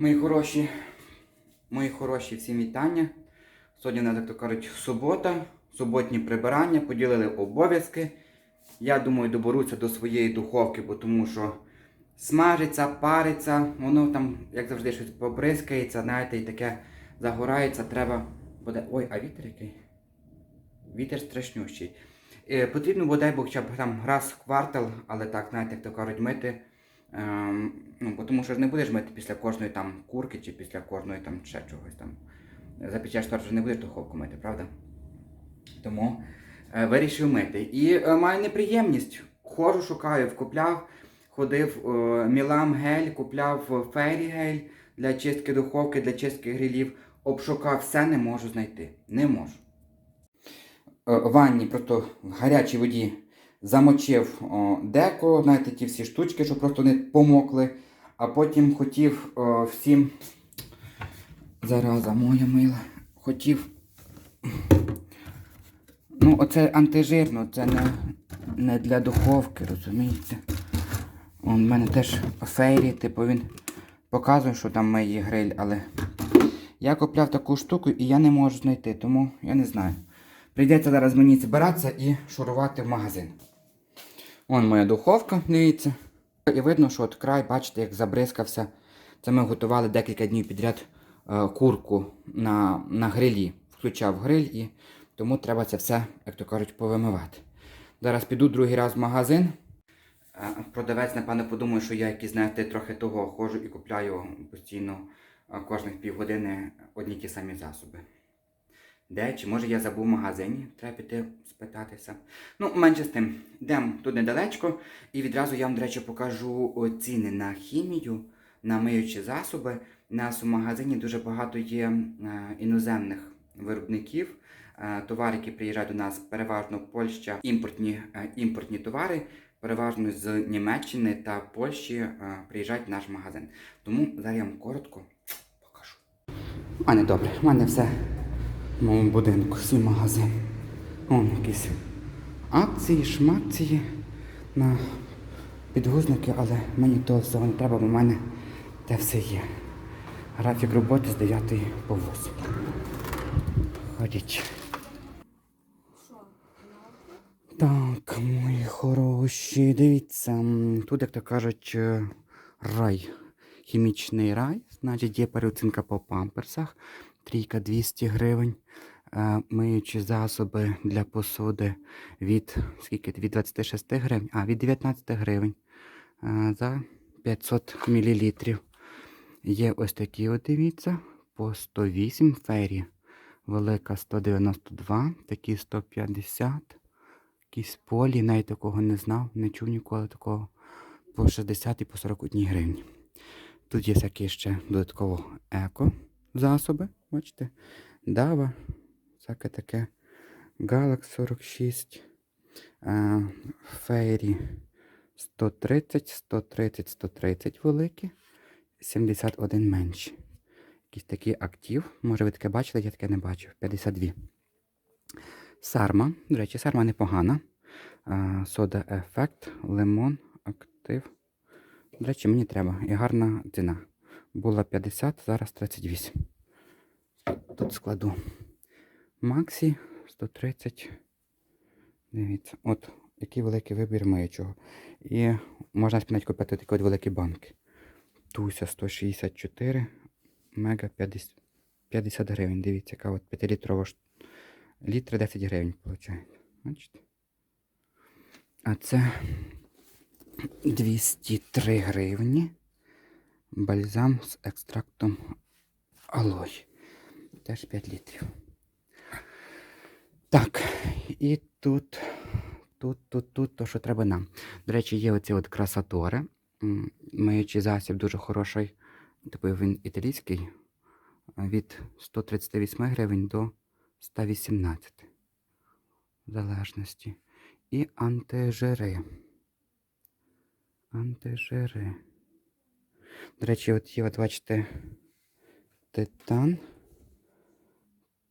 Мої хороші, мої хороші всім вітання. Сьогодні, у нас, як то кажуть, субота, суботні прибирання, поділили обов'язки. Я думаю, доберуся до своєї духовки, бо тому що смажиться, париться, воно там, як завжди, щось побризкається, знаєте, і таке загорається, треба буде. Ой, а вітер який? Вітер страшнющий. Е, потрібно бодай, бо хоча б там раз в квартал, але так, знаєте, як то кажуть, мити. Ем, ну, тому що ж не будеш мити після кожної там курки чи після кожної там ще чогось там. Запічеш торт вже не будеш духовку мити, правда? Тому е, вирішив мити. І е, маю неприємність. Ходжу, шукаю, вкупляв, ходив е, Мілам гель, купляв фейрі гель для чистки духовки, для чистки грилів. Обшукав все, не можу знайти. Не можу. Е, ванні просто в гарячій воді замочив деко, знаєте, ті всі штучки, щоб просто не помокли. А потім хотів о, всім. Зараза моя мила. Хотів. Ну, оце антижирно, це не, не для духовки, розумієте? В мене теж фейрі, типу він показує, що там має гриль, але я купляв таку штуку і я не можу знайти, тому я не знаю. Прийдеться зараз мені збиратися і шурувати в магазин. Вон моя духовка, дивіться. І видно, що от край, бачите, як забризкався. Це ми готували декілька днів підряд е, курку на, на грилі. Включав гриль і тому треба це все, як то кажуть, повимивати. Зараз піду другий раз в магазин. Е, Продавець, напевно, подумає, що я якийсь, знаєте, трохи того ходжу і купляю постійно е, кожних півгодини одні ті самі засоби. Де? Чи може я забув в магазині? Треба піти спитатися. Ну, менше з тим, йдемо тут недалечко, і відразу я вам, до речі, покажу ціни на хімію, на миючі засоби. У нас у магазині дуже багато є е, іноземних виробників. Е, товари, які приїжджають до нас, переважно Польща, імпортні, е, імпортні товари, переважно з Німеччини та Польщі приїжджають в наш магазин. Тому зараз я вам коротко покажу. У мене добре, у мене все в моєму будинку, свій магазин. Вон якісь акції, шмакції на підгузники, але мені того всього не треба, бо в мене те все є. Графік роботи з 9 по 8. Ходіть. Так, мої хороші, дивіться, тут, як то кажуть, е, рай. Хімічний рай. Значить, є переоцінка по памперсах. Трійка 200 гривень. Е, Миючі засоби для посуди від скільки? Від 26 гривень, а від 19 гривень е, за 500 мл. Є ось такі, от дивіться, по 108 фері. Велика 192, такі 150. Якісь полі, навіть такого не знав, не чув ніколи такого. По 60 і по 41 гривні. Тут є всякі ще додатково еко засоби, бачите? Дава, всяке таке. Галакс 46, е, Фейрі 130, 130, 130 великі, 71 менші. Якийсь такий актив. Може ви таке бачили, я таке не бачив. 52. Сарма. До речі, сарма непогана. Е, Сода ефект, лимон, актив. До речі, мені треба. І гарна ціна. Була 50, зараз 38. Тут складу. Максі 130. Дивіться, от який великий вибір миючого. І можна навіть купити такі от великі банки. Туся 164, мега 50, 50 гривень. Дивіться, яка от 5-літрова ш- літра 10 гривень виходить. Бачите? А це 203 гривні. Бальзам з екстрактом алой. Теж 5 літрів. Так, і тут, тут, тут, тут, то, що треба нам. До речі, є оці от красатори. Миючий засіб дуже хороший. Типу він італійський. Від 138 гривень до 118. В залежності. І антижири. Антижири. До речі, от є, от бачите, титан.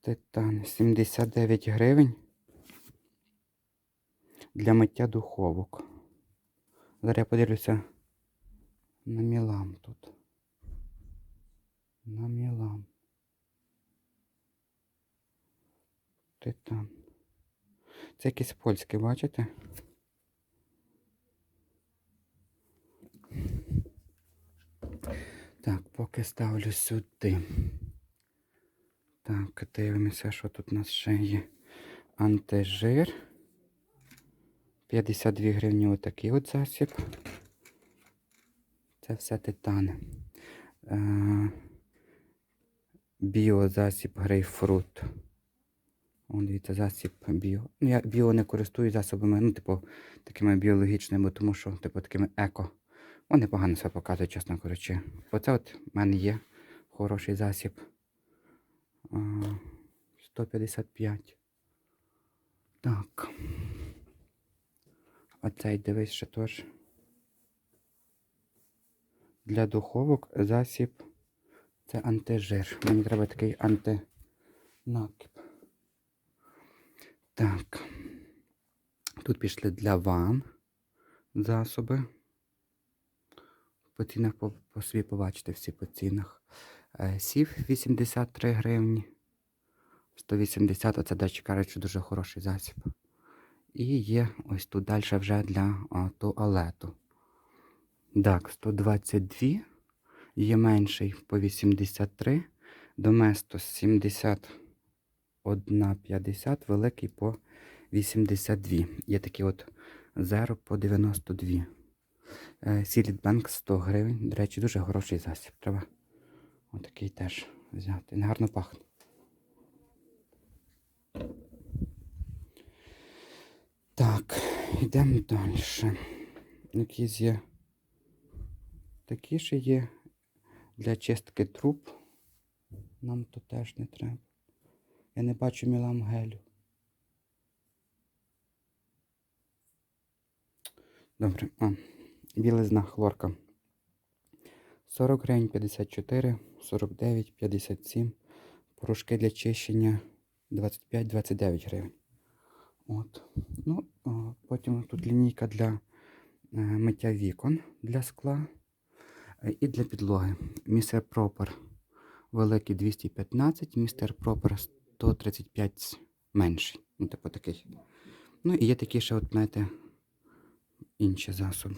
Титан 79 гривень для миття духовок. Зараз я подивлюся на Мілам тут. На Мілан. Титан. Це якесь польське, бачите? Так, поки ставлю сюди. Так, дивимося, що тут у нас ще є. Антижир. 52 гривні отакий от засіб. Це все титани. Е, Біозасіб грейпфрут. О, дивіться, засіб біо. Ну, я біо не користуюсь засобами, ну, типу, такими біологічними, тому що, типу, такими еко. Вони погано себе показують, чесно кажучи. Оце от в мене є хороший засіб. 155. Так. Оцей дивись ще теж. Для духовок засіб це антижир. Мені треба такий антинакип. Так. Тут пішли для ван засоби. По цінах по, по собі побачите всі по цінах. Е, Сів 83 гривні. 180, оце дачі кажуть, дуже хороший засіб. І є ось тут далі вже для а, туалету. Так, 122. Є менший по 83. Доместос 71,50, великий по 82. Є такі от Zero по 92. Сіліт Банк 100 гривень. До речі, дуже хороший засіб. Треба отакий теж взяти. Він гарно пахне. Так, йдемо далі. Якісь є. Такі ще є для чистки труб. Нам то теж не треба. Я не бачу мілам гелю. Добре. А, білизна хлорка. 40 гривень, 54, 49, 57. Порошки для чищення 25-29 гривень. От. Ну, потім тут лінійка для е, миття вікон для скла е, і для підлоги. Містер Пропер великий 215, містер Пропер 135 менший. Ну, типу такий. Ну і є такі ще, от, знаєте, інші засоби.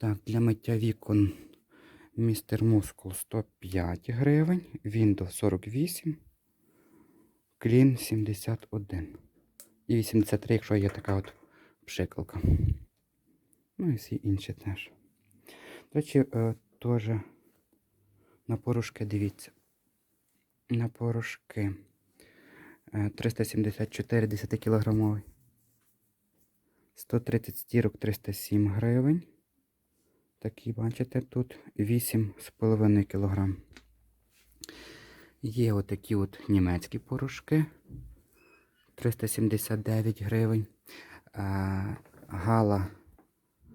Так, для миття вікон містер Мускул 105 гривень, Windows 48, Clean 71. І 83, якщо є така от пшикалка. Ну і всі інші теж. До речі, е, теж на порошки дивіться. На порошки. Е, 374 10 кілограмовий. 130 стірок 307 гривень. Такі, бачите, тут 8,5 кг. Є отакі от німецькі порошки. 379 гривень. Гала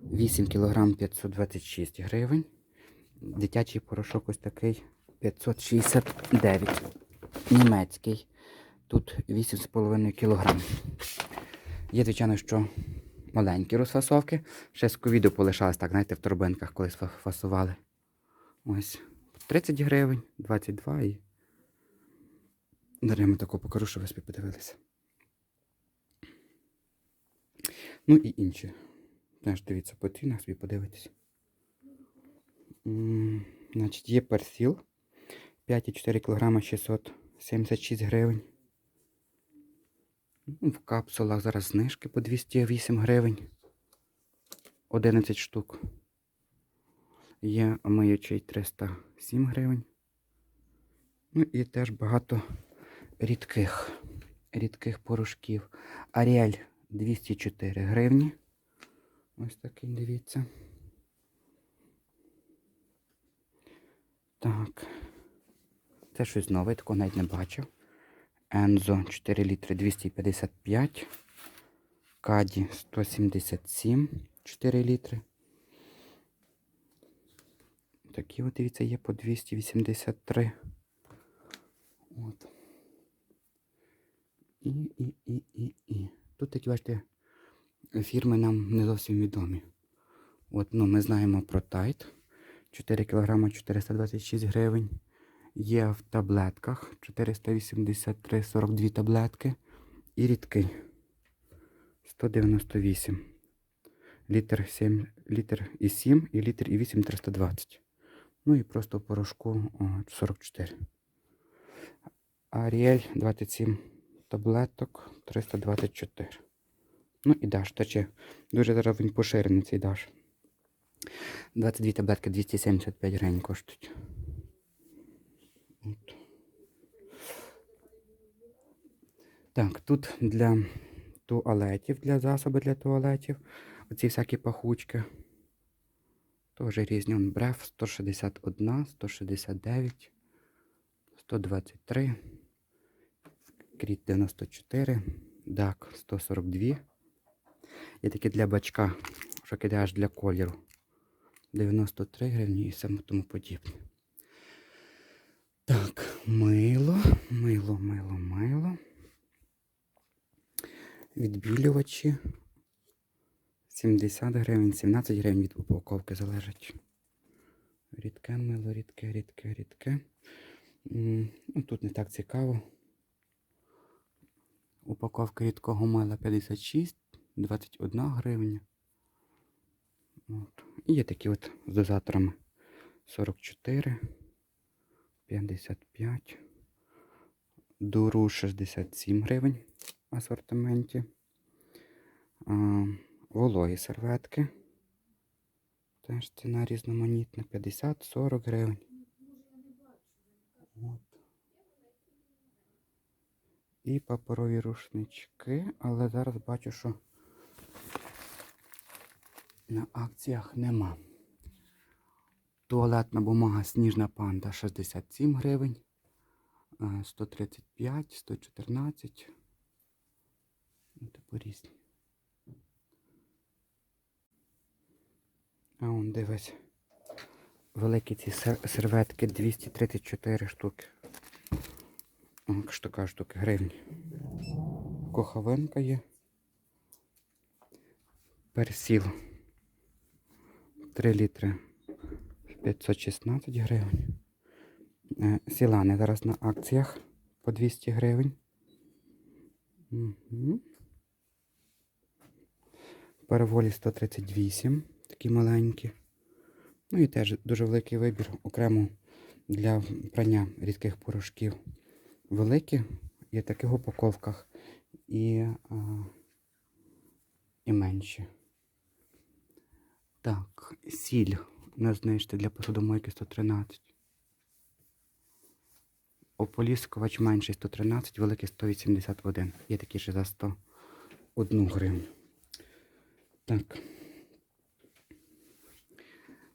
8 кг 526 гривень. Дитячий порошок ось такий 569. Німецький. Тут 8,5 кг. Є, звичайно, що маленькі розфасовки. Ще з ковіду полишались, так, знаєте, в торбинках колись фа- фасували. Ось. 30 гривень, 22 і. Зараз таку покажу, щоб ви собі подивилися. Ну і інші. Теж дивіться по цінах, собі подивитись. Значить, є персіл 5,4 кг 676 гривень. Ну, В капсулах зараз знижки по 208 гривень. 11 штук. Є миючий 307 гривень. Ну і теж багато рідких, рідких порошків. Аріель 204 гривні. Ось такий, дивіться. Так. Це щось нове, такого навіть не бачив. Ензо 4 літри 255. Каді 177 4 літри. Такі от, дивіться, є по 283. От. І, і, і, і, і. Тут такі, бачите, фірми нам не зовсім відомі. От, ну, ми знаємо про Тайт. 4 кг 426 гривень. Є в таблетках 483, 42 таблетки. І рідкий 198. Літр 7, літр і 7, і літр і 8 320. Ну і просто порошку 44. Аріель 27 таблеток 324. Ну і даш, тече. Дуже зараз він поширений цей даш. 22 таблетки 275 гривень коштують. От. Так, тут для туалетів, для засобів для туалетів. Оці всякі пахучки. Теж різні. Он бреф 161, 169, 123, кріт 94, дак 142. Є такі для бачка, що кидаєш для кольору. 93 гривні і тому подібне. Так, мило, мило, мило, мило. Відбілювачі 70 гривень, 17 гривень від упаковки залежить. Рідке мило, рідке, рідке, рідке. Ну, тут не так цікаво. Упаковка рідкого мила 56, 21 гривня. От. І є такі от з дозаторами 44, 55, дуру 67 гривень в асортименті. Вологі серветки. Теж ціна різноманітна. 50-40 гривень. От. І паперові рушнички, але зараз бачу, що на акціях нема. Туалетна бумага Сніжна панда 67 гривень. е, 135, 114. Ну, типу різні. А он дивись. Великі ці серветки 234 штуки. Така штуки гривні. Коховинка є. Персіл. 3 літри 516 гривень. Е, Сілани зараз на акціях по 200 гривень. Угу. Переволі 138, такі маленькі. Ну і теж дуже великий вибір окремо для прання рідких порошків. Великі є в таких упаковках і, а, і менші. Так, сіль на знижці для посудомойки 113. Ополіскувач менший 113, великий 181. Є такі ще за 101 гривню. Так.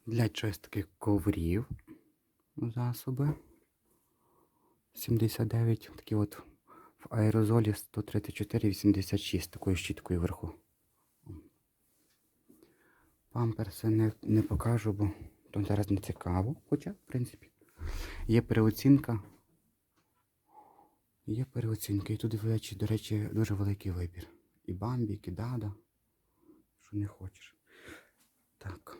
Для чистки коврів засоби. 79, такі от в аерозолі 134,86 такою щіткою вверху. Памперси не, не покажу, бо то зараз не цікаво. Хоча, в принципі, є переоцінка. Є переоцінка. І тут, до речі, дуже великий вибір. І бамбік, і дада. Що не хочеш. Так.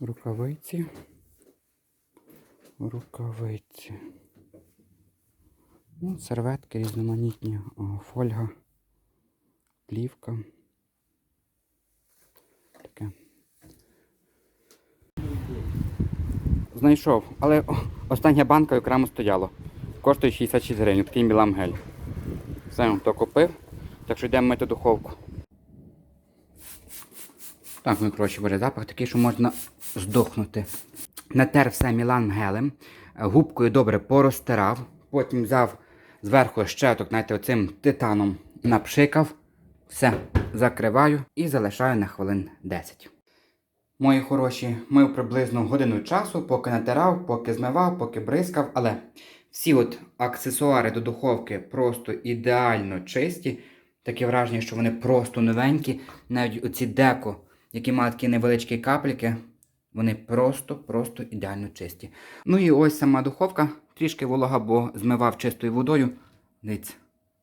Рукавиці. Рукавиці. Ну, серветки різноманітні, фольга, плівка. Таке. Знайшов, але остання банка окремо стояло. Коштує 66 гривень, такий мілам гель. Все, то купив, так що йдемо мити духовку. Так, ну коротше, бере запах такий, що можна здохнути. Натер все Мілан гелем, е, губкою добре порозтирав, потім взяв зверху щеток, знаєте, оцим титаном напшикав, все, закриваю і залишаю на хвилин 10. Мої хороші, мив приблизно годину часу, поки натирав, поки змивав, поки бризкав, але всі от аксесуари до духовки просто ідеально чисті. Таке враження, що вони просто новенькі. Навіть оці деко, які мають такі невеличкі капельки, вони просто-просто ідеально чисті. Ну і ось сама духовка, трішки волога, бо змивав чистою водою. Дивіться,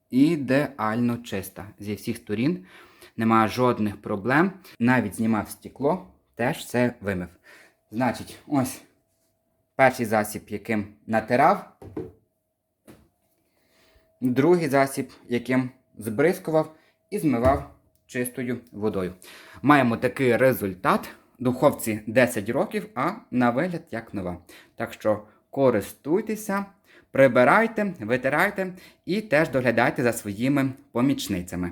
ідеально чиста зі всіх сторін. немає жодних проблем. Навіть знімав стекло, теж все вимив. Значить, ось перший засіб, яким натирав, другий засіб, яким збризкував і змивав чистою водою. Маємо такий результат. Духовці 10 років, а на вигляд як нова. Так що користуйтеся, прибирайте, витирайте і теж доглядайте за своїми помічницями.